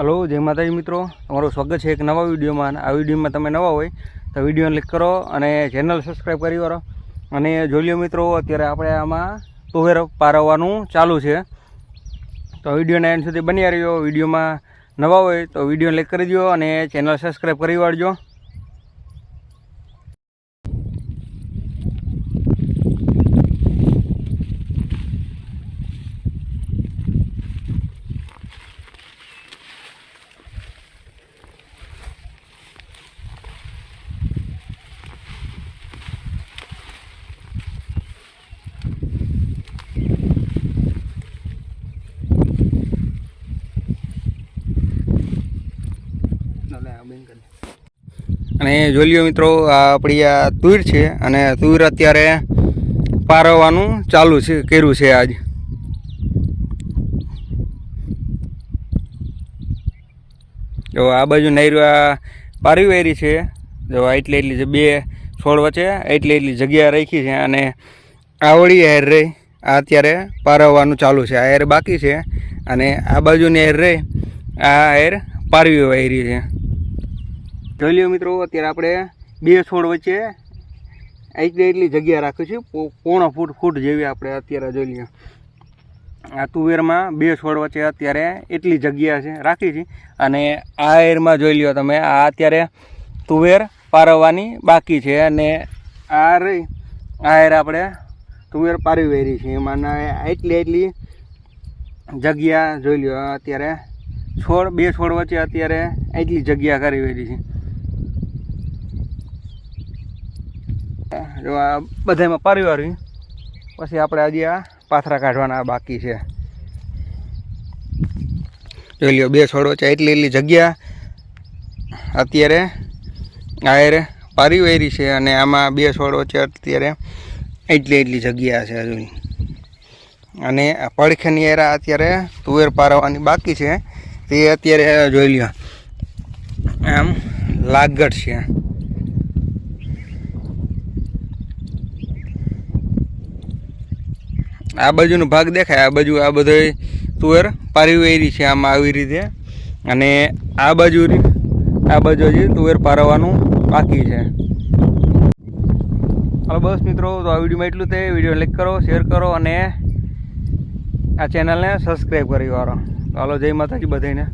Hello, જય માતાજી મિત્રો. તમારું સ્વાગત છે એક નવા વિડીયોમાં. આ વિડીયોમાં તમે નવા હોય તો વીડિયો ક્લિક કરો અને ચેનલ સબસ્ક્રાઈબ કરી કરો અને જોઈ લો મિત્રો, અત્યારે આપણે આમાં તુવેર પારવવાનું ચાલુ છે. તો વિડીયોના એન્ડ સુધી બની રહ્યો વિડીયોમાં નવા હોય તો વીડિયો ક્લિક કરી દો અને ચેનલ સબસ્ક્રાઈબ કરી વાળજો. અને જોઈ લ્યો મિત્રો, આ આપણી આ તુર છે અને તુર અત્યારે પારવવાનું ચાલુ છે, કર્યું છે આજ. જો આ બાજુ આ પારી વેરી છે. જો એટલી એટલી બે છોડ વચ્ચે એટલી એટલી જગ્યા રાખી છે અને આવડી હેર રહી. આ અત્યારે પારવવાનું ચાલુ છે, આ હેર બાકી છે અને આ બાજુની હેર રહી. આ હેર પારવી વાયરી છે. જોઈ લ્યો મિત્રો, અત્યારે આપણે બે છોડ વચ્ચે એટલી એટલી જગ્યા રાખી છે, પો- પોણો ફૂટ ફૂટ જેવી આપણે અત્યારે જોઈ લઈએ આ તુવેરમાં બે છોડ વચ્ચે અત્યારે એટલી જગ્યા છે, રાખી છે. અને આ એરમાં જોઈ લ્યો તમે, આ અત્યારે તુવેર પારવવાની બાકી છે અને આ રહી, આ એર આપણે તુવેર પારવી વેરી છે. એમાં એટલી એટલી જગ્યા જોઈ લ્યો અત્યારે છોડ, બે છોડ વચ્ચે અત્યારે એટલી જગ્યા કરી વેરી છે. જો આ બધામાં પરિવાર પછી આપણે આજે આ પાથરા કાઢવાના બાકી છે. જોઈ લ્યો, બે છોડો છે, એટલી એટલી જગ્યા. અત્યારે આયર પારી વેરી છે અને આમાં બે છોડો છે, અત્યારે એટલી એટલી જગ્યા છે હજુ અને પડખેની એરા અત્યારે તુવેર પારવાની બાકી છે. તે અત્યારે, જોઈ લ્યો, આમ લાગટ છે. આ બાજુનો ભાગ દેખાય, આ બાજુ આ બધો તુવેર પારી વેરી છે આમાં આવી રીતે. અને આ બાજુ આ બાજુ હજી તુવેર પારવાનું બાકી છે. હાલો બસ મિત્રો, તો આ વિડીયોમાં એટલું તે. વીડિયો લાઈક કરો શેર કરો અને આ ચેનલને સબસ્ક્રાઈબ કરી વાળો. હાલો, જય માતાજી બધાને